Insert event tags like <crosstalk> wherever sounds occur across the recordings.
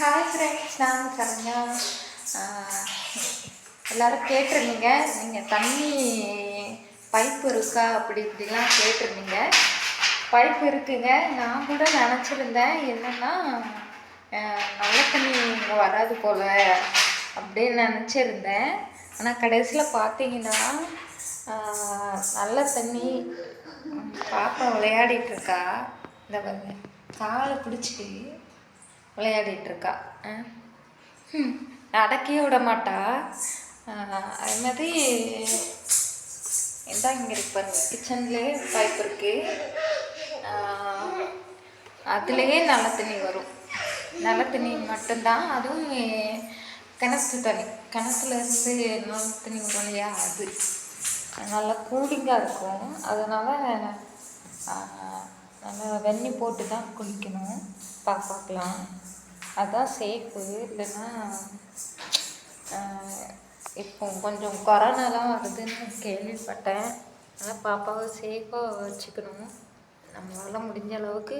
Hi friends நான் சரண்யா. எல்லோரும் கேட்டிருந்தீங்க. நீங்கள் தண்ணி பைப் இருக்கா அப்படி இப்படிலாம் கேட்டிருந்தீங்க. பைப் இருக்குங்க. நான் கூட நினச்சிருந்தேன் என்னென்னா நல்ல தண்ணி இங்கே வராது போல் அப்படின்னு நினச்சிருந்தேன். ஆனால் கடைசியில் பார்த்தீங்கன்னா நல்ல தண்ணி பாப்பா விளையாடிட்டு இருக்கா. இந்த பாருங்க காலை பிடிச்சி விளையாடிட்டு இருக்கா அடக்கியே விட மாட்டா அது மாதிரி இதான் இங்கே இருக்கு பாருங்க கிச்சன்லேயே பைப் இருக்கு. அதுலேயே நல்ல தண்ணி வரும். நல்ல தண்ணி மட்டும்தான் அதுவும் கிணத்து தண்ணி. கிணத்துல இருந்து நல்ல தண்ணி வரும் இல்லையா அது. நல்லா கூலிங்காக இருக்கும். அதனால் நல்லா வெந்நி போட்டு தான் குளிக்கணும். பாப்பாக்கெலாம் அதுதான் சேஃபு இல்லைன்னா இப்போ கொஞ்சம் கொரோனாலாம் வருதுன்னு கேள்விப்பட்டேன். அதனால் பாப்பாவை சேஃபாக வச்சுக்கணும். நம்மளால் முடிஞ்ச அளவுக்கு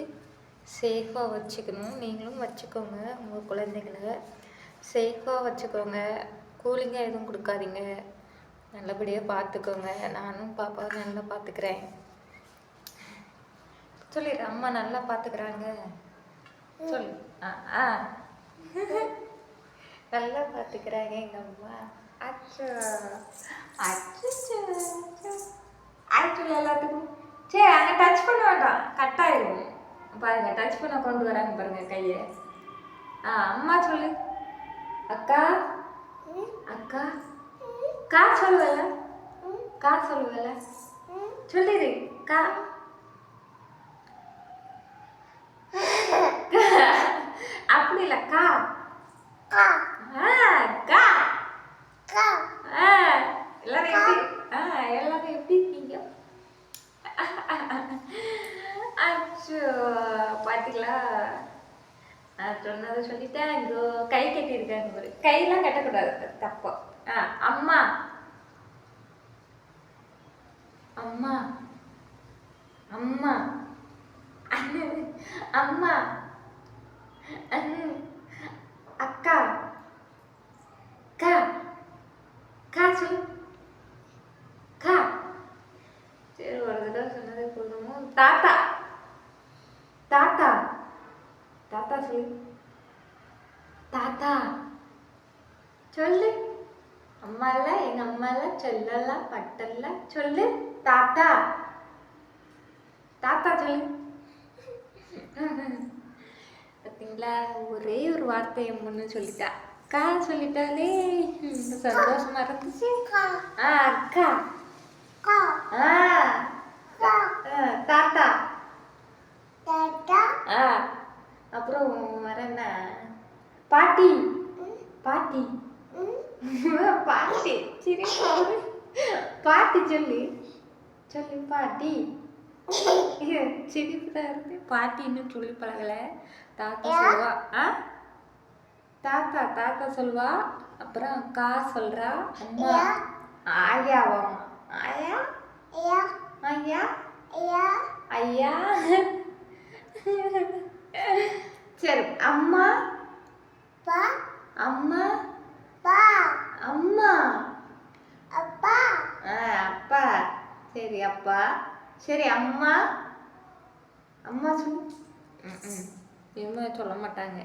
சேஃபாக வச்சுக்கணும். நீங்களும் வச்சுக்கோங்க உங்கள் குழந்தைங்கள சேஃபாக வச்சுக்கோங்க. கூலிங்காக எதுவும் கொடுக்காதீங்க. நல்லபடியாக பார்த்துக்கோங்க நானும் பாப்பாவை நல்லா பார்த்துக்கிறேன் சொல்லிடு அம்மா நல்லா பார்த்துக்கிறாங்க சொல்லு. ஆ நல்லா பார்த்துக்கிறாங்க எங்கள் அம்மா. அச்சோ. அச்சோ எல்லாத்துக்கும். சரி அங்கே டச் பண்ண வேண்டாம். கட் ஆயிடும் பாருங்க டச் பண்ண கொண்டு வராங்க பாருங்க கையை. ஆ அம்மா சொல்லு. அக்கா. அக்கா. கா சொல்லுவல கா சொல்லுவல சொல்லிடு கா அப்படி இல்லை கா ஆ கா ஆ எல்லாரும் எப்படி ஆ எல்லாரும் எப்படி இருக்கீங்க அச்சோ பார்த்தீங்களா நான் சொன்னதை சொல்லிட்டேன் இங்கோ கை கட்டியிருக்காங்க ஒரு கையெல்லாம் கட்டக்கூடாது அது தப்பு. ஆ அம்மா. அம்மா. அம்மா. அம்மா. அக்கா. கா கா சொல் கா சரி ஒரு தடவை சொன்னதே போதுமோ தாத்தா. தாத்தா சொல்லு. தாத்தா சொல்லு. அம்மா இல்ல எங்க அம்மா இல்ல சொல்லல பட்டல்ல சொல்லு. தாத்தா. தாத்தா சொல்லு. பார்த்தீங்களா ஒரே ஒரு வார்த்தை என் பொண்ணு சொல்லிட்டா. அக்கா சொல்லிட்டாலே சந்தோஷமா இருந்துச்சு ஆ அக்கா ஆ ஆ, தாத்தா ஆ அப்புறம் வர என்ன பாட்டி. பாட்டி. <laughs> பாட்டி. சரி பாட்டி சொல்லு. சொல்லு பாட்டி. <laughs> சிரிப்பு தான் இருக்கு. பாட்டி இன்னும் சொல்லி பழகல. தாத்தா சொல்லுவா. ஆ? தாத்தா தாத்தா சொல்வா அப்புறம் கா சொல்றா. அம்மா. ஆயாவாம் ஆயா? ஐயா ஐயா? <laughs> சரி அம்மா? அம்மா? அம்மா? ஆ அப்பா. சரி அப்பா. சரி அம்மா? அம்மா சொல்லு ம் இவங்க சொல்ல மாட்டாங்க.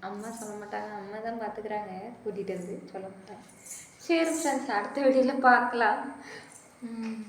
அம்மா சொல்ல மாட்டாங்க. அம்மா தான் பார்த்துக்கிறாங்க கூட்டிகிட்டு வந்து சொல்ல மாட்டாங்க. சரி ஃப்ரெண்ட்ஸ் அடுத்த வீடியோவில் பார்க்கலாம் ம்.